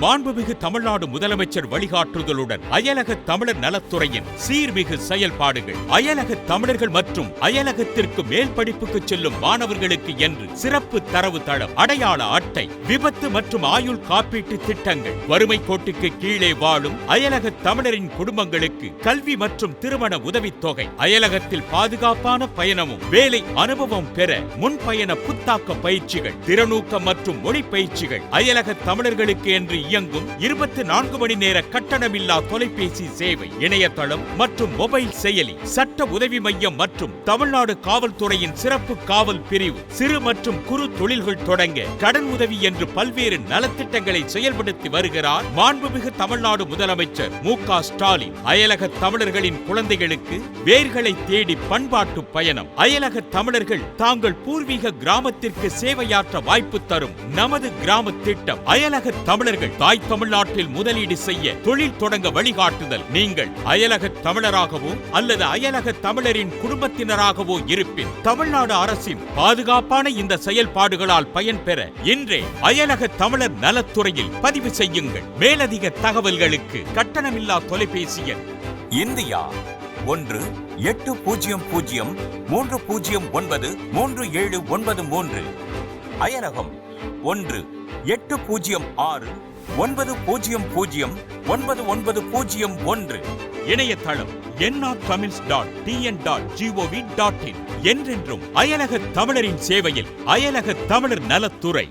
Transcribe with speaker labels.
Speaker 1: மாண்புமிகு தமிழ்நாடு முதலமைச்சர் வழிகாட்டுதலுடன் அயலக தமிழர் நலத்துறையின் சீர்மிகு செயல்பாடுகள். அயலக தமிழர்கள் மற்றும் அயலகத்திற்கு மேல் படிப்புக்கு செல்லும் மாணவர்களுக்கு என்று சிறப்பு தரவு தளம் அடையாள அட்டை விபத்து மற்றும் ஆயுள் காப்பீட்டு திட்டங்கள். வறுமை கோட்டுக்கு கீழே வாழும் அயலக தமிழரின் குடும்பங்களுக்கு கல்வி மற்றும் திருமண உதவித்தொகை. அயலகத்தில் பாதுகாப்பான பயணமும் வேலை அனுபவம் பெற முன்பயண புத்தாக்க பயிற்சிகள் திறனூக்கம் மற்றும் மொழி பயிற்சிகள். அயலக தமிழர்களுக்கு என்று இயங்கும் இருபத்தி நான்கு மணி நேர கட்டணமில்லா தொலைபேசி சேவை இணையதளம் மற்றும் மொபைல் செயலி சட்ட உதவி மையம் மற்றும் தமிழ்நாடு காவல்துறையின் சிறப்பு காவல் பிரிவு சிறு மற்றும் குறு தொழில்கள் தொடங்க கடன் உதவி என்று பல்வேறு நலத்திட்டங்களை செயல்படுத்தி வருகிறார் மாண்புமிகு தமிழ்நாடு முதலமைச்சர் மு க ஸ்டாலின். அயலக தமிழர்களின் குழந்தைகளுக்கு வேர்களை தேடி பண்பாட்டு பயணம். அயலக தமிழர்கள் தாங்கள் பூர்வீக கிராமத்திற்கு சேவையாற்ற வாய்ப்பு தரும் நமது கிராம திட்டம். அயலக தமிழர்கள் தாய் தமிழ்நாட்டில் முதலீடு செய்ய தொழில் தொடங்க வழிகாட்டுதல். நீங்கள் அயலக தமிழராகவோ அல்லது அயலக தமிழரின் குடும்பத்தினராகவோ இருப்பின் தமிழ்நாடு அரசின் பாதுகாப்பான இந்த செயல்பாடுகளால் பயன்பெற இன்றே அயலக தமிழர் நலத்துறையில் பதிவு செய்யுங்கள். மேலதிக தகவல்களுக்கு கட்டணமில்லா தொலைபேசி எண்
Speaker 2: இந்தியா ஒன்று எட்டு பூஜ்ஜியம் பூஜ்ஜியம் மூன்று பூஜ்ஜியம் ஒன்பது மூன்று ஏழு ஒன்பது மூன்று. அயலகம் ஒன்று எட்டு பூஜ்ஜியம் ஆறு ஒன்பது பூஜ்ஜியம் பூஜ்ஜியம் ஒன்பது ஒன்பது பூஜ்ஜியம் ஒன்று.
Speaker 1: இணையதளம் NR Tamils dot TN dot GOV dot in என்றென்றும் அயலக தமிழரின் சேவையில் அயலக தமிழர் நலத்துறை.